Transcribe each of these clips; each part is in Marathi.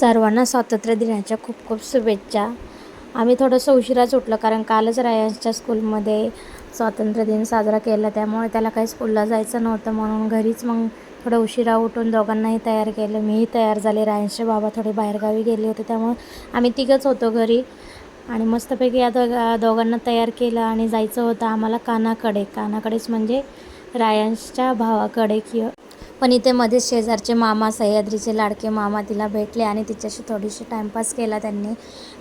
सर्वांना स्वातंत्र्य दिनाच्या खूप खूप शुभेच्छा. आम्ही थोडंसं उशिराच उठलं कारण कालच रायांच्या स्कूलमध्ये स्वातंत्र्य दिन साजरा केला. त्यामुळे त्याला काही स्कूलला जायचं नव्हतं म्हणून घरीच मग थोडं उशिरा उठून दोघांनाही तयार केलं. मीही तयार झाले. रायांचे बाबा थोडे बाहेरगावी गेले होते. त्यामुळे आम्ही तिघंच होतो घरी. आणि मस्तपैकी या दोघा दोघांना तयार केलं आणि जायचं होतं आम्हाला कानाकडे. कानाकडेच म्हणजे रायांच्या भावाकडे किंवा पण इथे मध्येच शेजारचे मामा सह्याद्रीचे लाडके मामा तिला भेटले आणि तिच्याशी थोडीशी टाईमपास केला त्यांनी.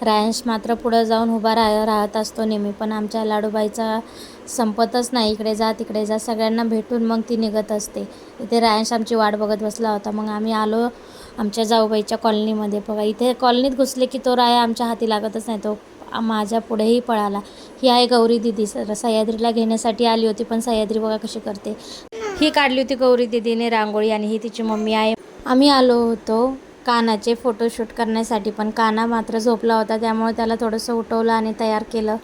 रायांश मात्र पुढं जाऊन उभा राह राहत असतो नेहमी. पण आमच्या लाडूबाईचा संपतच नाही. इकडे जा तिकडे जा सगळ्यांना भेटून मग ती निघत असते. इथे रायांश आमची वाट बघत बसला होता. मग आम्ही आलो आमच्या जाऊबाईच्या कॉलनीमध्ये. बघा इथे कॉलनीत घुसले की तो राया आमच्या हाती लागतच नाही. तो माझ्या पुढेही पळाला. ही आहे गौरी दिदी सर सह्याद्रीला घेण्यासाठी आली होती पण सह्याद्री बघा कशी करते. ही काढली होती गौरी दिदीने रांगोळी आणि ही तिची मम्मी आहे. आम्ही आलो होतो कानाचे फोटोशूट करण्यासाठी पण काना मात्र झोपला होता त्यामुळे त्याला थोडंसं उठवलं आणि तयार केलं.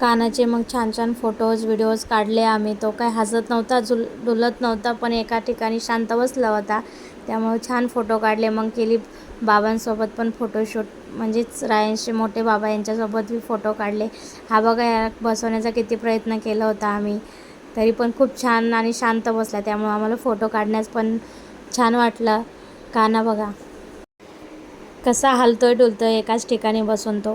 कानाचे मग छान छान फोटोज व्हिडिओज काढले आम्ही. तो काय हसत नव्हता झुल डुलत नव्हता पण एका ठिकाणी शांत बसला होता. त्यामुळे छान फोटो काढले. मग केली बाबांसोबत पण फोटोशूट म्हणजेच रायांचे मोठे बाबा यांच्यासोबत बी फोटो काढले. हा बघा या बसवण्याचा किती प्रयत्न केला होता आम्ही. तरी पण खूप छान आणि शांत बसला. त्यामुळे आम्हाला फोटो काढण्यास पण छान वाटलं. काना बघा. कसा हलतोय डुलतोय एकाच ठिकाणी बसून तो.